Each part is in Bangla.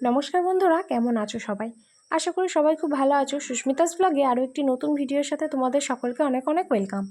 নমস্কার বন্ধুরা, কেমন আছো সবাই? আশা করি সবাই খুব ভালো আছো। সুস্মিতাস ব্লগে আরও একটি নতুন ভিডিওর সাথে তোমাদের সকলকে অনেক অনেক ওয়েলকাম।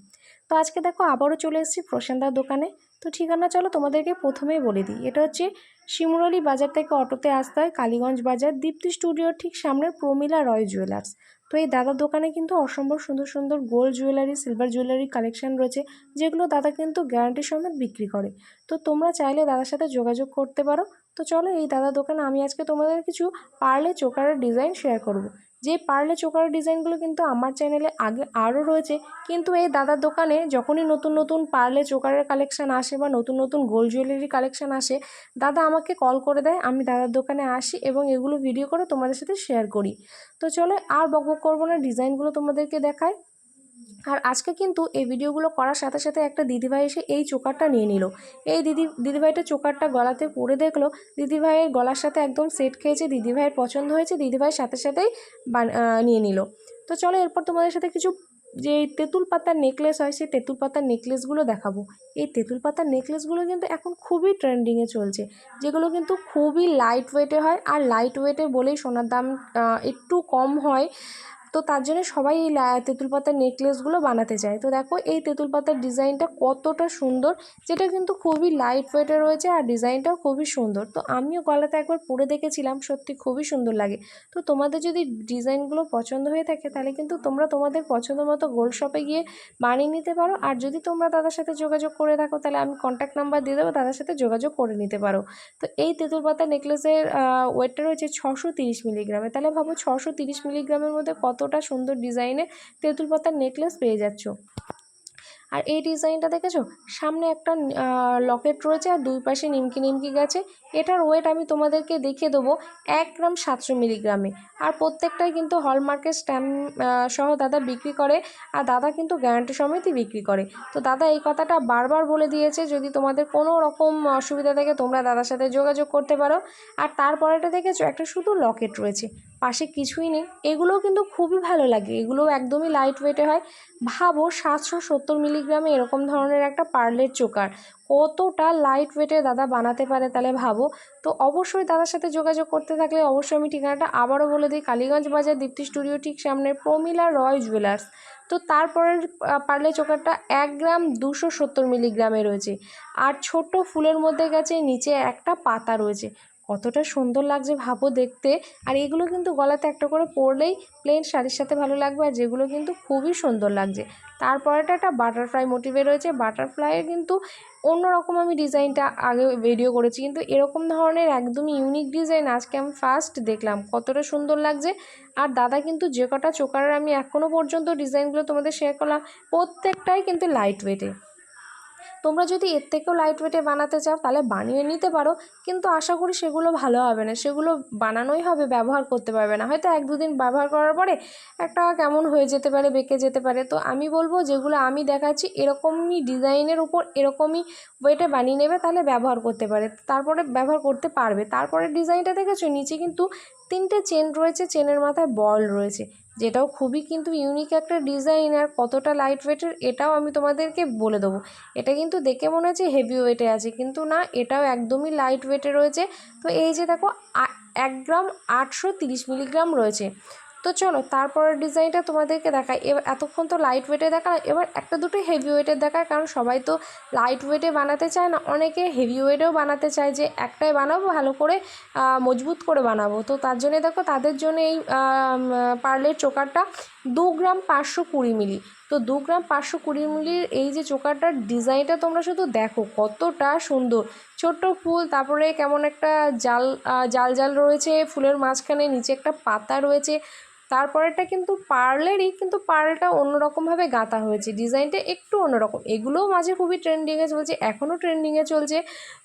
তো আজকে দেখো আবারও চলে এসেছি প্রসেনদার দোকানে। তো ঠিকানা চলো তোমাদেরকে প্রথমেই বলে দিই। এটা হচ্ছে শিমুরালি বাজার থেকে অটোতে আসতে হয় কালীগঞ্জ বাজার, দীপ্তি স্টুডিওর ঠিক সামনে প্রমিলা রয় জুয়েলার্স। তো এই দাদার দোকানে কিন্তু অসম্ভব সুন্দর সুন্দর gold jewellery, silver jewellery collection রয়েছে, যেগুলো দাদা কিন্তু গ্যারান্টি সমেত বিক্রি করে। তো তোমরা চাইলে দাদার সাথে যোগাযোগ করতে পারো। তো চলো এই দাদার দোকানে আমি আজকে তোমাদের কিছু পার্লে চোকারের ডিজাইন শেয়ার করব। যে পার্লে চোকারের ডিজাইনগুলো কিন্তু আমার চ্যানেলে আগে আরও রয়েছে। কিন্তু এই দাদার দোকানে যখনই নতুন নতুন পার্লে চোকারের কালেকশান আসে বা নতুন নতুন গোল্ড জুয়েলারি কালেকশান আসে, দাদা আমাকে কল করে দেয়, আমি দাদার দোকানে আসি এবং এগুলো ভিডিও করে তোমাদের সাথে শেয়ার করি। তো চলো আর বকবক বক করব না ডিজাইনগুলো তোমাদেরকে দেখায় আর আজকে কিন্তু এই ভিডিওগুলো করার সাথে সাথে একটা দিদিভাই এসে এই চোকারটা নিয়ে নিল। এই দিদি, দিদিভাইটা চোকারটা গলাতে পরে দেখল, দিদিভাইয়ের গলার সাথে একদম সেট খেয়েছে, দিদিভাইয়ের পছন্দ হয়েছে দিদিভাইয়ের সাথে সাথেই নিয়ে নিল। তো চলো এরপর তোমাদের সাথে কিছু যে তেঁতুল পাতার নেকলেস হয়, সেই তেঁতুল পাতার নেকলেসগুলো দেখাবো। এই তেঁতুল পাতার নেকলেসগুলো কিন্তু এখন খুবই ট্রেন্ডিংয়ে চলছে, যেগুলো কিন্তু খুবই লাইট ওয়েটে হয়, আর লাইট ওয়েটে বলেই সোনার দাম একটু কম হয়। তো তার জন্য সবাই এই তেঁতুল পাতার নেকলেসগুলো বানাতে চায় তো দেখো এই তেঁতুল পাতার ডিজাইনটা কতটা সুন্দর, যেটা কিন্তু খুবই লাইট ওয়েটে রয়েছে আর ডিজাইনটাও খুবই সুন্দর। তো আমিও গলাতে একবার পরে দেখেছিলাম, সত্যি খুবই সুন্দর লাগে। তো তোমাদের যদি ডিজাইনগুলো পছন্দ হয়ে থাকে, তাহলে কিন্তু তোমরা তোমাদের পছন্দ মতো গোল্ড শপে গিয়ে বানিয়ে নিতে পারো। আর যদি তোমরা দাদার সাথে যোগাযোগ করে থাকো, তাহলে আমি কন্ট্যাক্ট নাম্বার দিয়ে দেবো, দাদার সাথে যোগাযোগ করে নিতে পারো। তো এই তেঁতুল পাতা নেকলেসের ওয়েটটা রয়েছে ছশো তিরিশ মিলিগ্রামে তাহলে ভাবো ছশো তিরিশ মিলিগ্রামের মধ্যে কত কতটা সুন্দর ডিজাইনে তেঁতুল পাতার নেকলেস পেয়ে যাচ্ছ। আর এই ডিজাইনটা দেখেছ? সামনে একটা লকেট রয়েছে আর দুই পাশে নিমকি নিমকি গেছে। এটার ওয়েট আমি তোমাদেরকে দেখিয়ে দেবো এক গ্রাম সাতশো মিলিগ্রামে। আর প্রত্যেকটাই কিন্তু হলমার্কের স্ট্যাম্প সহ দাদা বিক্রি করে। আর দাদা কিন্তু গ্যারান্টি সমেতই বিক্রি করে। তো দাদা এই কথাটা বারবার বলে দিয়েছে, যদি তোমাদের কোনো রকম অসুবিধা থাকে তোমরা দাদার সাথে যোগাযোগ করতে পারো। আর তারপরেটা দেখেছ, একটা শুধু লকেট রয়েছে। পাশে কিছুই নেই। এগুলোও কিন্তু খুবই ভালো লাগে। এগুলোও একদমই লাইট ওয়েটে হয়। ভাবো সাতশো সত্তর মিলিগ্রামে এরকম ধরনের একটা পার্লের চোকার। কতটা লাইট ওয়েটে দাদা বানাতে পারে তাহলে ভাবো। তো অবশ্যই দাদার সাথে যোগাযোগ করতে থাকলে অবশ্যই আমি ঠিকানাটা আবারও বলে দিই, কালীগঞ্জ বাজার, দীপ্তি স্টুডিও ঠিক সামনে প্রমিলা রয় জুয়েলার্স। তো তারপরের পার্লে চোকারটা এক গ্রাম দুশো সত্তর মিলিগ্রামে রয়েছে। আর ছোট ফুলের মধ্যে গেছে, নিচে একটা পাতা রয়েছে। কতটা সুন্দর লাগছে ভাবো দেখতে। আর এগুলো কিন্তু গলাতে একটা করে পরলেই প্লেন শাড়ির সাথে ভালো লাগবে আর যেগুলো কিন্তু খুবই সুন্দর লাগছে। তারপরেটা একটা বাটারফ্লাই মোটিভে রয়েছে। বাটারফ্লাইয়ের কিন্তু অন্যরকম আমি ডিজাইনটা আগে ভিডিও করেছি। কিন্তু এরকম ধরনের একদমই ইউনিক ডিজাইন আজকে আমি ফার্স্ট দেখলাম। কতটা সুন্দর লাগছে। আর দাদা কিন্তু যে কটা চোকারের আমি এখনও পর্যন্ত ডিজাইনগুলো তোমাদের শেয়ার করলাম, প্রত্যেকটাই কিন্তু লাইট ওয়েটে তোমরা যদি এর থেকেও লাইট ওয়েটে বানাতে চাও, তাহলে বানিয়ে নিতে পারো। কিন্তু আশা করি সেগুলো ভালো হবে না। সেগুলো বানানোই হবে, ব্যবহার করতে পারবে না। হয়তো এক দুদিন ব্যবহার করার পরে একটা কেমন হয়ে যেতে পারে, বেঁকে যেতে পারে। তো আমি বলব, যেগুলো আমি দেখাচ্ছি, এরকমই ডিজাইনের উপর এরকমই ওয়েটে বানিয়ে নেবে, তাহলে ব্যবহার করতে পারে। তারপরে ব্যবহার করতে পারবে। তারপরে ডিজাইনটা দেখেছ? নিচে কিন্তু তিনটে চেন রয়েছে চেনের মাথায় বল রয়েছে। যেটাও খুবই কিন্তু ইউনিক একটা ডিজাইন আর কতটা লাইট ওয়েটের এটাও আমি তোমাদেরকে বলে দেবো। এটা কিন্তু দেখে মনে হচ্ছে হেভি ওয়েটে আছে, কিন্তু না, এটাও একদমই লাইট ওয়েটে রয়েছে। তো এই যে দেখো এক গ্রাম আটশো তিরিশ মিলিগ্রাম রয়েছে। তো চলো, তারপরের ডিজাইনটা তোমাদেরকে দেখাই। এবার এতক্ষণ তো লাইট ওয়েটে দেখা এবার একটা দুটো হেভি ওয়েটের দেখায় কারণ সবাই তো লাইট ওয়েটে বানাতে চায় না। অনেকে হেভি ওয়েটেও বানাতে চায় যে একটাই বানাবো, ভালো করে মজবুত করে বানাবো। তো তার জন্যে দেখো, তাদের জন্য এই পার্লের চোকারটা দু গ্রাম পাঁচশো কুড়ি মিলি। তো দু গ্রাম পাঁচশো কুড়ি মিলির এই যে চোকারটার ডিজাইনটা তোমরা শুধু দেখো, কতটা সুন্দর। ছোট্ট ফুল, তারপরে কেমন একটা জাল জাল জাল রয়েছে, ফুলের মাঝখানে নিচে একটা পাতা রয়েছে। তারপরেরটা কিন্তু পার্লেরই, কিন্তু পার্লটা অন্যরকমভাবে গাঁথা হয়েছে, ডিজাইনটা একটু অন্যরকম। এগুলোও মাঝে খুবই ট্রেন্ডিংয়ে চলছে, এখনও ট্রেন্ডিংয়ে চলছে।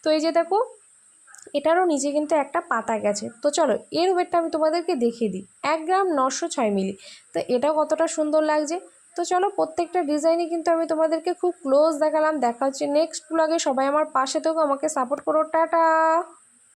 তো এই যে দেখো, এটারও নিচে কিন্তু একটা পাতা গেছে। তো চলো, এর ওয়েটটা আমি তোমাদেরকে দেখিয়ে দিই। এক গ্রাম নশো ছয় মিলি। তো এটাও কতটা সুন্দর লাগছে। তো চলো, প্রত্যেকটা ডিজাইনই কিন্তু আমি তোমাদেরকে খুব ক্লোজ দেখালাম। দেখা হচ্ছে নেক্সট ব্লগে সবাই আমার পাশে থেকেও আমাকে সাপোর্ট করো। টাটা!